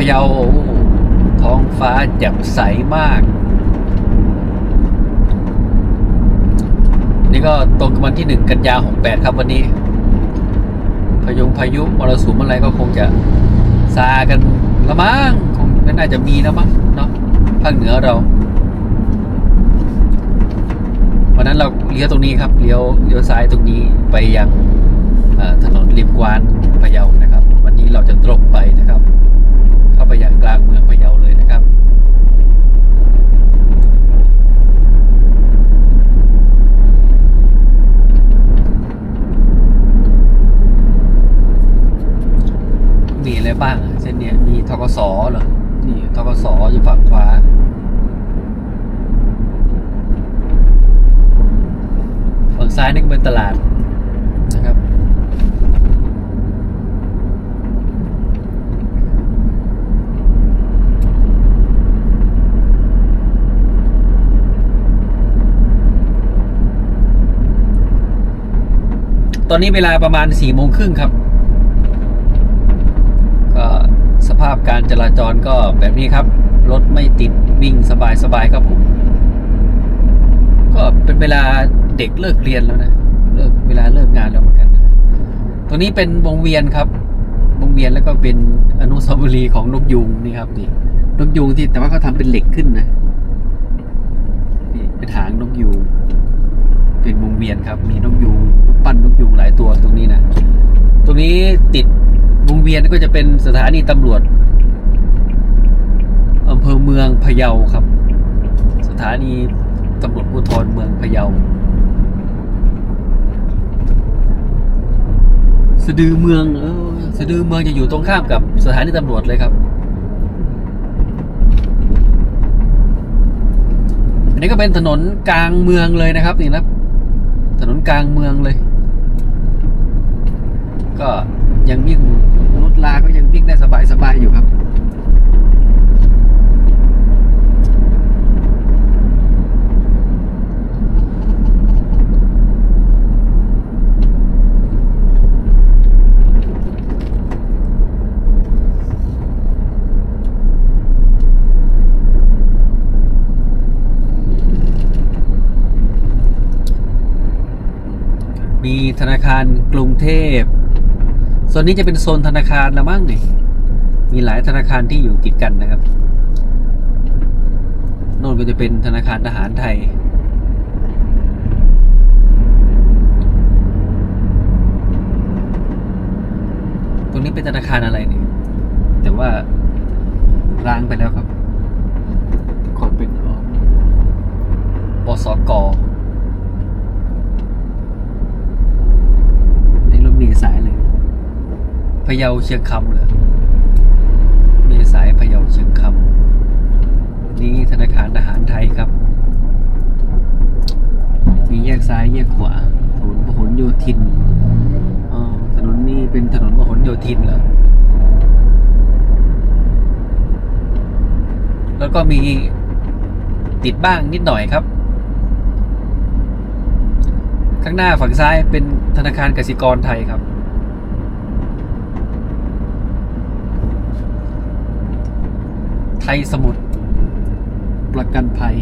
พะเยาโอ้ท้องฟ้าแจ่มใสมาก นี่ก็ตรงกับวันที่หนึ่งกันยาหกแปดครับวันนี้พายุพายุมรสุมอะไรก็คงจะซากันละมั้งคงน่าจะมีแล้วมั้งเนาะภาคเหนือเราวันนั้นเราเลี้ยวตรงนี้ครับเลี้ยวเลี้ยวซ้ายตรงนี้ไปยังถนนริมกวานพะเยานะครับ วันนี้เราจะตรงไปนะครับ ไปยังกลางเมืองพะเยาเลยนะครับมีอะไรบ้างเส้นเนี้ยมีทกสเหรอนี่ทกสอยู่ฝั่งขวาฝั่งซ้ายนี่เป็นตลาดนะครับ ตอนนี้เวลาประมาณสี่โมงครึ่งครับ ก็สภาพการจราจรก็แบบนี้ครับ รถไม่ติดวิ่งสบายๆครับผม ก็เป็นเวลาเด็กเลิกเรียนแล้วนะ เลิกเวลาเลิกงานแล้วเหมือนกันนะตรงนี้เป็นวงเวียนครับ วงเวียนแล้วก็เป็นอนุสาวรีย์ของนกยูงนี่ครับนี่นกยูงที่แต่ว่าเขาทำเป็นเหล็กขึ้นนะ นี่เป็นหางนกยูง เป็นวงเวียนครับ มีนกยูงปปั้นนกยูงหลายตัวตรงนี้นะตรงนี้ติดวงเวียนก็จะเป็นสถานีตำรวจอำเภอเมืองพะเยาครับ สถานีตำรวจภูธรเมืองพะเยา สะดือเมืองเออสะดือเมืองจะอยู่ตรงข้ามกับสถานีตำรวจเลยครับ อันนี้ก็เป็นถนนกลางเมืองเลยนะครับนี่นะ ถนนกลางเมืองเลย ก็ยังวิ่งรถลาก็ยังวิ่งได้สบายๆอยู่ครับ มีธนาคารกรุงเทพโซนนี้จะเป็นโซนธนาคารละมั้งนี่มีหลายธนาคารที่อยู่ติดกันนะครับโน่นก็จะเป็นธนาคารทหารไทย ตรงนี้เป็นธนาคารอะไรเนี่ย แต่ว่าร้างไปแล้วครับขอเป็นออปสก ในรถเมล์สายเลย พะเยาเชียงคำเหรอมล์สายพะเยาเชียงคำนี่ธนาคารทหารไทยครับ มีแยกซ้ายแยกขวาถนนพหลโยธินอ๋อถนนนี้เป็นถนนพหลโยธินเหรอแล้วก็มีติดบ้างนิดหน่อยครับ ข้างหน้าฝั่งซ้ายเป็นธนาคารกสิกรไทยครับ ทยสมุทรประกันภัย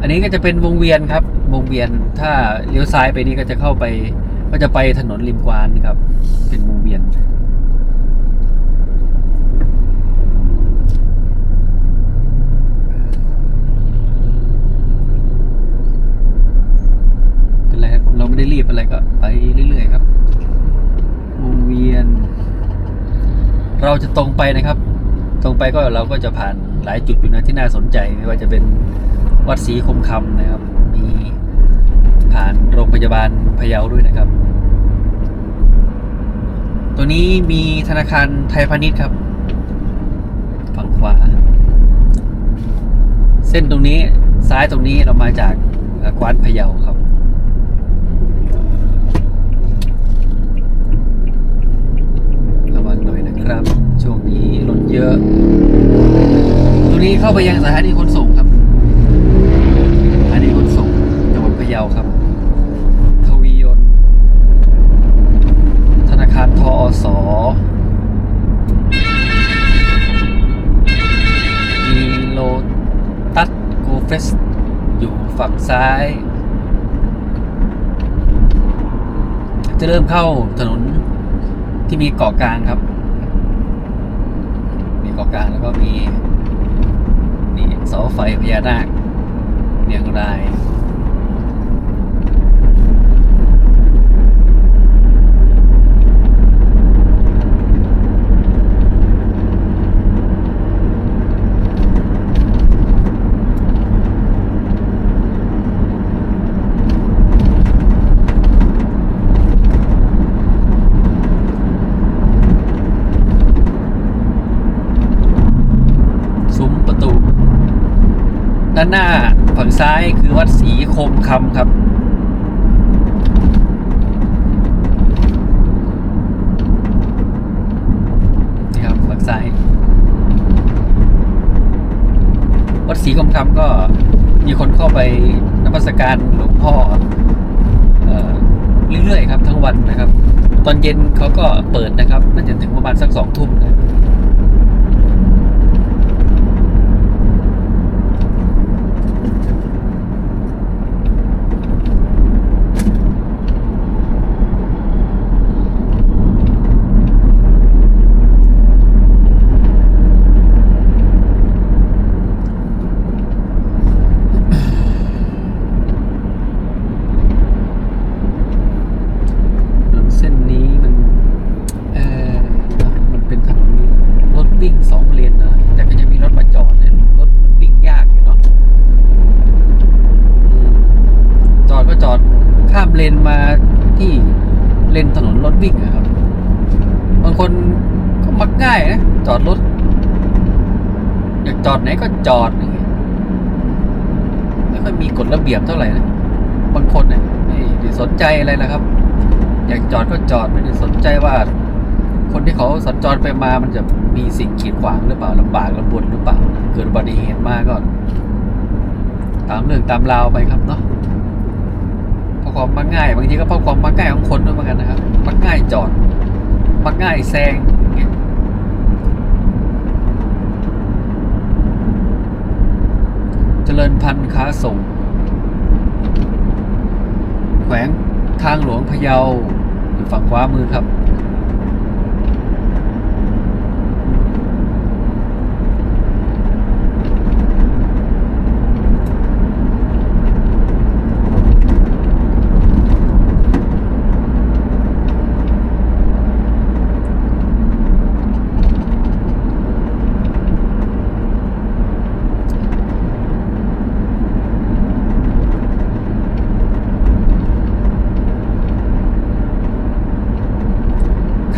อันนี้ก็จะเป็นวงเวียนครับ วงเวียนถ้าเลี้ยวซ้ายไปนี่ก็จะเข้าไป ก็จะไปถนนริมกวานครับ เป็นวงเวียนเป็นไรครับเราไม่ได้รีบอะไรก็ไปเรื่อยๆครับ วงเวียน เราจะตรงไปนะครับ ตรงไปก็เราก็จะผ่านหลายจุดอยู่นะที่น่าสนใจไม่ว่าจะเป็นวัดศรีคมคำนะครับ มีผ่านโรงพยาบาลพะเยาด้วยนะครับ ตัวนี้มีธนาคารไทยพาณิชย์ครับ ฝั่งขวา เส้นตรงนี้ซ้ายตรงนี้เรามาจากกวานพะเยาครับระวังหน่อยนะครับ ช่วงนี้รถเยอะ ตรงนี้เข้าไปยังสถานีขนส่งครับสถานีขนส่งจังหวัดพะเยาครับ ทวียนธนาคารทอสอมีโลตัสกูเฟสอยู่ฝั่งซ้าย จะเริ่มเข้าถนนที่มีเกาะกลางครับ เกาะกลางแล้วก็มีนี่เสาไฟพญานาคเรียงราย ซุ้มประตู ด้านหน้าฝั่งซ้ายคือวัดศรีคมคำครับ นี่ครับฝั่งซ้าย วัดศรีคมคำก็มีคนเข้าไปนมัสการหลวงพ่อเอ่อเรื่อยๆครับทั้งวันนะครับ ตอนเย็นเขาก็เปิดนะครับน่าจะถึงประมาณสักสองทุ่มนะ ถนนเส้นนี้มัน เออเนอะมันเป็นถนนรถวิ่งสองเลนนะแต่ก็จะมีรถมาจอดเนี่ยรถมันวิ่งยากอยู่เนาะอืมจอดก็จอดข้ามเลนมาที่เลนถนน รถวิ่งอะครับ บางคนก็มักง่ายนะจอดรถอยากจอดไหนก็จอดอย่างเงี้ยไม่ค่อยมีกฎระเบียบเท่าไหร่นะบางคนเนี่ยไม่ได้สนใจอะไรนะครับ อยากจอดก็จอดไม่ได้สนใจว่า คนที่เขาสัญจรไปมามันจะมีสิ่งขีดขวางหรือเปล่าลำบากลำบนหรือเปล่า เกิดอุบัติเหตุมากก็ ตามเรื่องตามราวไปครับเนาะ ความมักง่าย บางทีก็เพราะความมักง่ายของคนด้วยเหมือนกันนะครับมักง่ายจอดมักง่ายแซงเงี้ยเจริญพันธุ์ค้าส่ง แขวงทางหลวงพะเยาอยู่ฝั่งขวามือครับ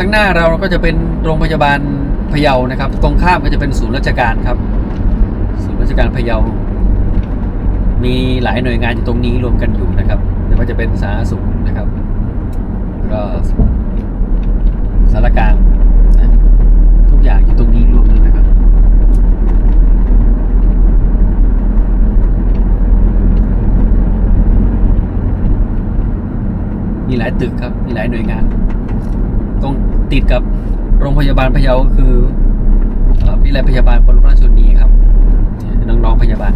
ข้างหน้าเราก็จะเป็นโรงพยาบาลพะเยานะครับ ตรงข้ามก็จะเป็นศูนย์ราชการครับ ศูนย์ราชการพะเยา มีหลายหน่วยงานอยู่ตรงนี้รวมกันอยู่นะครับไม่ว่าจะเป็นสาธารณสุขนะครับแล้วก็สารกลางนะทุกอย่างอยู่ตรงนี้รวมกันนะครับ มีหลายตึกครับ มีหลายหน่วยงาน ติดกับโรงพยาบาลพะเยาก็คือเอ่อวิทยาลัยพยาบาลบรมราชชนีครับ น้องๆพยาบาล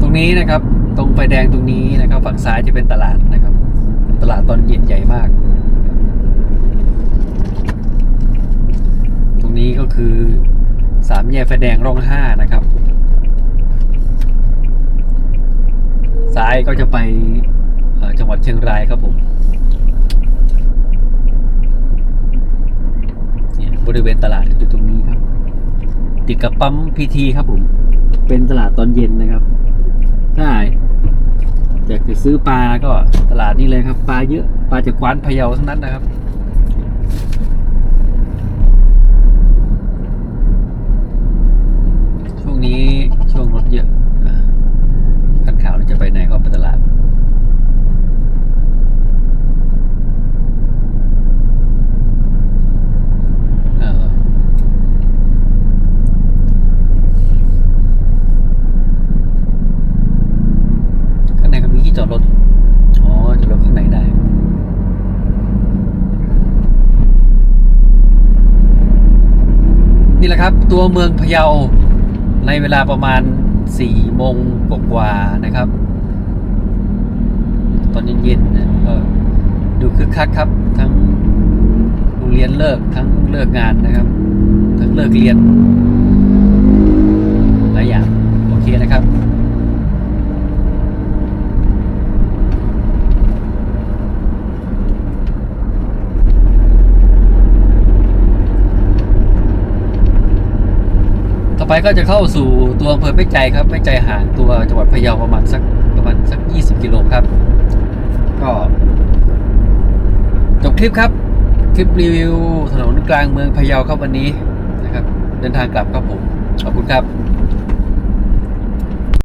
ตรงนี้นะครับ ตรงไฟแดงตรงนี้นะครับ ฝั่งซ้ายจะเป็นตลาดนะครับ ตลาดตอนเย็นใหญ่มาก ตรงนี้ก็คือสามแยกไฟแดงร่องห้านะครับ ซ้ายก็จะไปจังหวัดเชียงรายครับผมบริเวณตลาดอยู่ตรงนี้ครับ ติดกับปั๊มพีทีครับผม เป็นตลาดตอนเย็นนะครับถ้า อยากจะซื้อปลาก็ตลาดนี้เลยครับ ปลาเยอะ ปลาจากกวานพะเยาทั้งนั้นนะครับ ช่วงนี้ช่วงรถเยอะขันข่าวนี่จะไปไหนก็ไปตลาด เอ่อข ครับ ตัวเมืองพะเยาในเวลาประมาณ4โมงกว่าๆนะครับ ตอนเย็นๆนะก็ดูคึกคักครับ ทั้งโรงเรียนเลิกทั้งเลิกงานนะครับ ทั้งเลิกเรียนหลายอย่างโอเคนะครับ ต่อไปก็จะเข้าสู่ตัวอำเภอแม่ใจครับแม่ใจห่างตัวจังหวัดพะเยาประมาณสักประมาณสัก 20 กิโลครับ ก็จบคลิปครับ คลิปรีวิวถนนกลางเมืองพะเยาครับวันนี้นะครับ เดินทางกลับครับผม ขอบคุณครับ